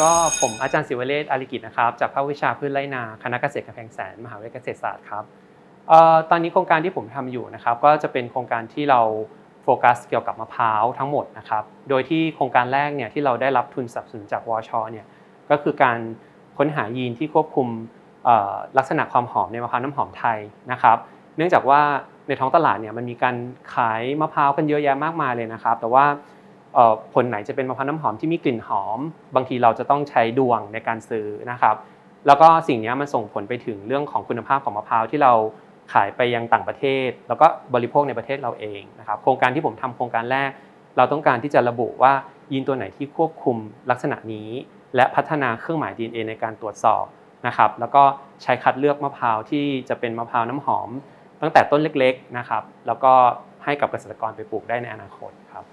ก็ผมอาจารย์ศิวเรศอาริกิจนะครับ จากภาควิชาพืชไร่นาคณะเกษตรกำแพงแสนมหาวิทยาลัยเกษตรศาสตร์ครับตอนนี้โครงการที่ผมทำอยู่นะครับ ก็จะเป็นโครงการที่เราโฟกัสเกี่ยวกับมะพร้าวทั้งหมดนะครับ โดยที่โครงการแรกเนี่ยที่เราได้รับทุนสนับสนุนจากวชเนี่ยก็คือการค้นหายีนที่ควบคุมลักษณะความหอมในมะพร้าวน้ำหอมไทยนะครับ เนื่องจากว่าในท้องตลาดเนี่ยมันมีการขายมะพร้าวกันเยอะแยะมากมายเลยนะครับ แต่ว่า ผลไหนจะเป็นมะพร้าวน้ำหอมที่มีกลิ่นหอม บางทีเราจะต้องใช้ดวงในการซื้อนะครับ แล้วก็สิ่งนี้มันส่งผลไปถึงเรื่องของคุณภาพของมะพร้าวที่เราขายไปยังต่างประเทศ แล้วก็บริโภคในประเทศเราเองนะครับโครงการที่ผมทำโครงการแรก เราต้องการที่จะระบุว่ายีนตัวไหนที่ควบคุมลักษณะนี้ และพัฒนาเครื่องหมาย DNA ในการตรวจสอบนะครับแล้วก็ใช้คัดเลือกมะพร้าวที่จะเป็นมะพร้าวน้ำหอม ตั้งแต่ต้นเล็กๆนะครับแล้วก็ให้กับเกษตรกรไปปลูกได้ในอนาคตครับ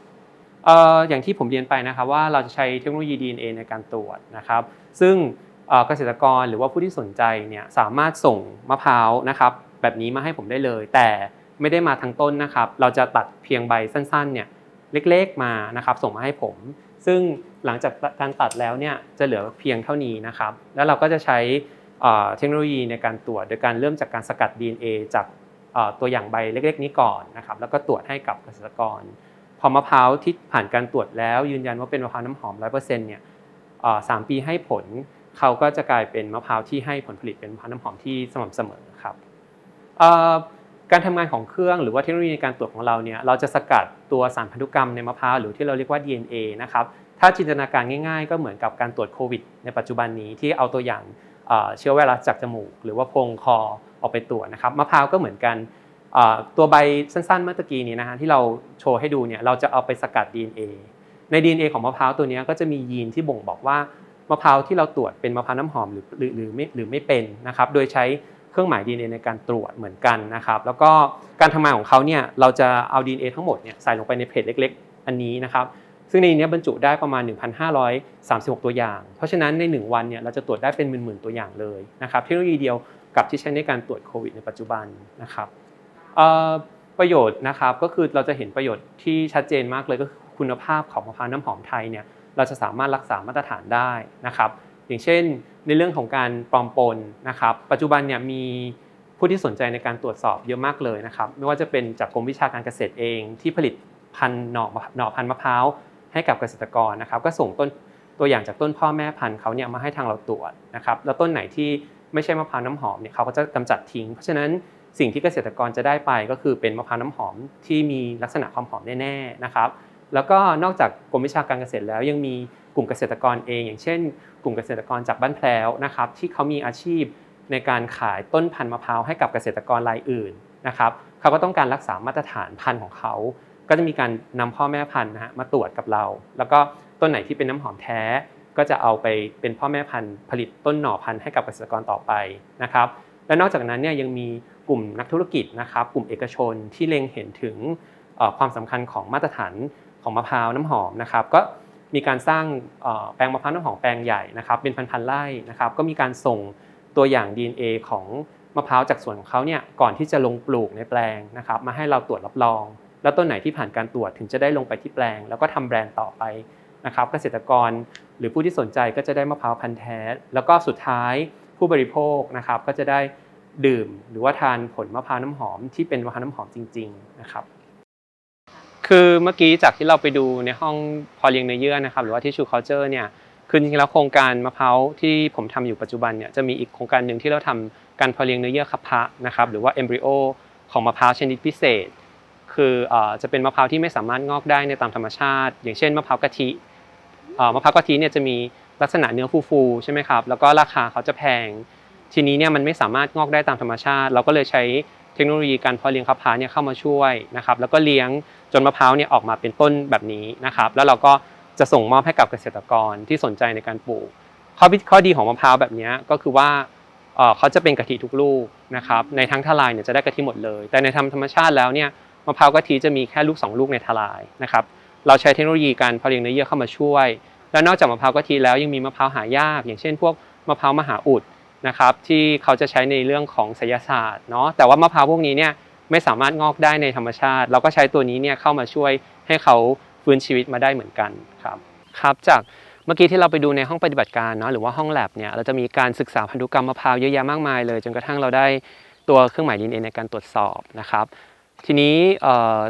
อย่างที่ผมเรียนไปนะครับว่าเราจะใช้เทคโนโลยี DNA ในการตรวจนะครับ ซึ่งเกษตรกรหรือว่าผู้ที่สนใจเนี่ยสามารถส่งมะพร้าวนะครับ แบบนี้มาให้ผมได้เลย แต่ไม่ได้มาทั้งต้นนะครับ เราจะตัดเพียงใบสั้นๆเนี่ยเล็กๆมานะครับส่งมาให้ผม ซึ่งหลังจากการตัดแล้วเนี่ยจะเหลือเพียงเท่านี้นะครับ แล้วเราก็จะใช้เทคโนโลยีในการตรวจโดยการเริ่มจากการสกัด DNA จากเอ่อตัวอย่างใบเล็ก ๆ นี้ก่อนนะครับ แล้วก็ตรวจให้กับเกษตรกร อมะพร้าวที่ผ่านการตรวจแล้ว ยืนยันว่าเป็นมะพร้าวน้ำหอม100%เปอร์เซ็นี่ยเอ่อสามปีให้ผลเขาก็จะกลายเป็นมะพร้าวที่ให้ผลผลิตเป็นมะพร้าวน้ำหอมที่สม่ำเสมอครับการทำงานของเครื่องหรือว่าเทคโนโลยีในการตรวจของเราเนี่ยเราจะสกัดตัวสารพันธุกรรมในมะพร้าวหรือที่เราเรียกว่า DNA นะครับถ้าจินตนาการง่ายๆ ก็เหมือนกับการตรวจโควิด ในปัจจุบันนี้ที่เอาตัวอย่างเชื้อไวรัสจากจมูก หรือว่าโพรงคอออกไปตรวจนะครับมะพร้าวก็เหมือนกัน ตัวใบสั้นๆเมื่อกี้นี้นะฮะที่เราโชว์ให้ดูเนี่ยเราจะเอาไปสกัด DNA ใน DNA ของมะพร้าวตัวนี้ก็จะมียีนที่บ่งบอกว่ามะพร้าวที่เราตรวจเป็นมะพร้าวน้ำหอมหรือหรือไม่หรือไม่เป็นนะครับโดยใช้เครื่องหมาย DNA ในการตรวจเหมือนกันนะครับแล้วก็การทำงานของเขาเนี่ยเราจะเอา DNA ทั้งหมดเนี่ยใส่ลงไปในเพจเล็ก ๆ อันนี้นะครับซึ่งในนี้บรรจุได้ประมาณ 1,536 ตัวอย่าง เพราะฉะนั้นใน 1 วันเนี่ยเราจะตรวจได้เป็นหมื่นๆตัวอย่างเลยนะครับเทคโนโลยีเดียวกับที่ใช้ในการตรวจโควิดในปัจจุบันนะครับ ประโยชน์นะครับก็คือเราจะเห็นประโยชน์ที่ชัดเจนมากเลยก็คือคุณภาพของมะพร้าวน้ำหอมไทยเนี่ยเราจะสามารถรักษามาตรฐานได้นะครับ อย่างเช่น ในเรื่องของการปลอมปนนะครับ ปัจจุบันเนี่ยมีผู้ที่สนใจในการตรวจสอบเยอะมากเลยนะครับ ไม่ว่าจะเป็นจากกรมวิชาการเกษตรเอง ที่ผลิตพันธุ์หน่อหน่อพันธุ์มะพร้าวให้กับเกษตรกรนะครับ ก็ส่งต้นตัวอย่างจากต้นพ่อแม่พันธุ์เขาเนี่ยมาให้ทางเราตรวจนะครับ แล้วต้นไหนที่ไม่ใช่มะพร้าวน้ำหอมเนี่ยเขาก็จะกำจัดทิ้ง เพราะฉะนั้น สิ่งที่เกษตรกรจะได้ไปก็คือเป็นมะพร้าวน้ำหอมที่มีลักษณะความหอมแน่ๆนะครับ แล้วก็นอกจากกรมวิชาการเกษตรแล้วยังมีกลุ่มเกษตรกรเอง อย่างเช่น กลุ่มเกษตรกรจากบ้านแพรวนะครับ ที่เขามีอาชีพในการขายต้นพันธุ์มะพร้าวให้กับเกษตรกรรายอื่นนะครับเขาก็ต้องการรักษามาตรฐานพันธุ์ของเขา ก็จะมีการนำพ่อแม่พันธุ์นะฮะมาตรวจกับเรา แล้วก็ต้นไหนที่เป็นน้ำหอมแท้ ก็จะเอาไปเป็นพ่อแม่พันธุ์ผลิตต้นหน่อพันธุ์ให้กับเกษตรกรต่อไปนะครับ และนอกจากนั้นเนี่ยยังมีกลุ่มนักธุรกิจนะครับกลุ่มเอกชนที่เล็งเห็นถึงความสำคัญของมาตรฐานของมะพร้าวน้ำหอมนะครับก็มีการสร้างแปลงมะพร้าวน้ำหอมแปลงใหญ่นะครับเป็นพันๆไร่นะครับก็มีการส่งตัวอย่าง DNA ของมะพร้าวจากสวนของเขาเนี่ยก่อนที่จะลงปลูกในแปลงนะครับมาให้เราตรวจรับรอง แล้วต้นไหนที่ผ่านการตรวจถึงจะได้ลงไปที่แปลง แล้วก็ทำแบรนด์ต่อไปนะครับเกษตรกรหรือผู้ที่สนใจก็จะได้มะพร้าวพันธุ์แท้ แล้วก็สุดท้าย ผู้บริโภคนะครับก็จะได้ดื่มหรือว่าทานผลมะพร้าวน้ำหอมที่เป็นมะพร้าวน้ำหอมจริง ๆนะครับ คือเมื่อกี้จากที่เราไปดูในห้องพอเลี้ยงเนื้อเยื่อนะครับ หรือว่าที่ชูเคาเจอร์เนี่ยคือจริงๆแล้วโครงการมะพร้าวที่ผมทำอยู่ปัจจุบันเนี่ยจะมีอีกโครงการหนึ่งที่เราทำการพอเลี้ยงเนื้อเยื่อคับพะนะครับหรือว่าเอมบริโอของมะพร้าวชนิดพิเศษ คือจะเป็นมะพร้าวที่ไม่สามารถงอกได้ในตามธรรมชาติ อย่างเช่นมะพร้าวกะทิมะพร้าวกะทิเนี่ยจะมี ลักษณะเนื้อฟูๆใช่ไหมครับแล้วก็ราคาเขาจะแพง ทีนี้เนี่ยมันไม่สามารถงอกได้ตามธรรมชาติ เราก็เลยใช้เทคโนโลยีการเพาะเลี้ยงข้าวพร้าเนี่ยเข้ามาช่วยนะครับแล้วก็เลี้ยงจนมะพร้าวเนี่ยออกมาเป็นต้นแบบนี้นะครับแล้วเราก็จะส่งมอบให้กับเกษตรกรที่สนใจในการปลูกข้อพิข้อดีของมะพร้าวแบบนี้ก็คือว่าเขาจะเป็นกะทิทุกลูกนะครับในทั้งทลายเนี่ยจะได้กะทิหมดเลย แต่ในทำธรรมชาติแล้วเนี่ยมะพร้าวกะทิจะมีแค่ลูกสองลูกในทลายนะครับเราใช้เทคโนโลยีการเพาะเลี้ยงเนื้อเยื่อเข้ามาช่วย แล้วนอกจากมะพร้าวกะทิแล้วยังมีมะพร้าวหายาก อย่างเช่น พวกมะพร้าวมหาอุดนะครับที่เขาจะใช้ในเรื่องของไสยศาสตร์เนาะแต่ว่ามะพร้าวพวกนี้เนี่ยไม่สามารถงอกได้ในธรรมชาติ เราก็ใช้ตัวนี้เนี่ยเข้ามาช่วยให้เขาฟื้นชีวิตมาได้เหมือนกันครับครับจากเมื่อกี้ที่เราไปดูในห้องปฏิบัติการเนาะหรือว่าห้องแลบเนี่ยเราจะมีการศึกษาพันธุกรรมมะพร้าวเยอะแยะมากมายเลย จนกระทั่งเราได้ตัวเครื่องหมาย DNA ในการตรวจสอบนะครับ ทีนี้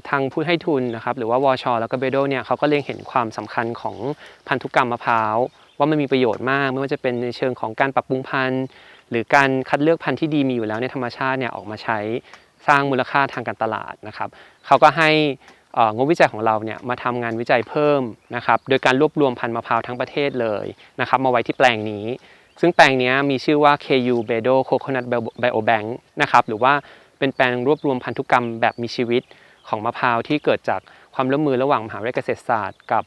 ทางผู้ให้ทุนนะครับหรือว่าวชอแล้วก็เบโดเนี่ยเขาก็เล็งเห็นความสำคัญของพันธุกรรมมะพร้าว ว่ามันมีประโยชน์มาก ไม่ว่าจะเป็นในเชิงของการปรับปรุงพันธุ์ หรือการคัดเลือกพันธุ์ที่ดีมีอยู่แล้วในธรรมชาติเนี่ยออกมาใช้สร้างมูลค่าทางการตลาดนะครับเขาก็ให้งบวิจัยของเราเนี่ยมาทำงานวิจัยเพิ่มนะครับโดยการรวบรวมพันธุ์มะพร้าวทั้งประเทศเลยนะครับมาไว้ที่แปลงนี้ ซึ่งแปลงนี้มีชื่อว่า KU Bedo Coconut Biobank นะครับหรือว่า เป็นแปลงรวบรวมพันธุกรรมแบบมีชีวิตของมะพร้าวที่เกิดจากความร่วมมือระหว่างมหาวิทยาลัยเกษตรศาสตร์กับ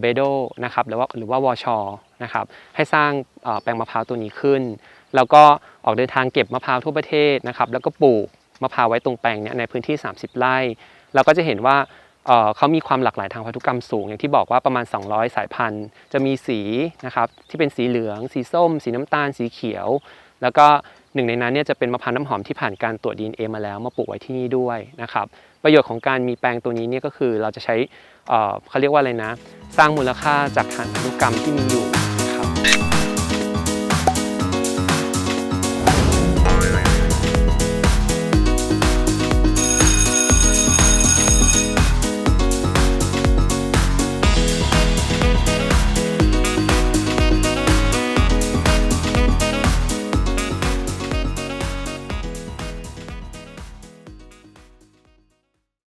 เบโดนะครับหรือว่าหรือว่าวชนะครับให้สร้างแปลงมะพร้าวตัวนี้ขึ้น แล้วก็ออกเดินทางเก็บมะพร้าวทั่วประเทศนะครับแล้วก็ปลูกมะพร้าวไว้ตรงแปลงเนี้ยในพื้นที่ 30 ไร่ เราก็จะเห็นว่าเขามีความหลากหลายทางพันธุกรรมสูง อย่างที่บอกว่าประมาณ 200 สายพันธุ์ จะมีสีนะครับที่เป็นสีเหลือง สีส้ม สีน้ำตาล สีเขียว แล้วก็ หนึ่งในนั้นเนี่ยจะเป็นมะพร้าวน้ำหอมที่ผ่านการตรวจ DNA มาแล้วมาปลูกไว้ที่นี่ด้วยนะครับประโยชน์ของการมีแปลงตัวนี้เนี่ยก็คือเราจะใช้เเขาเรียกว่าอะไรนะ สร้างมูลค่าจากฐานพันธุกรรมที่มีอยู่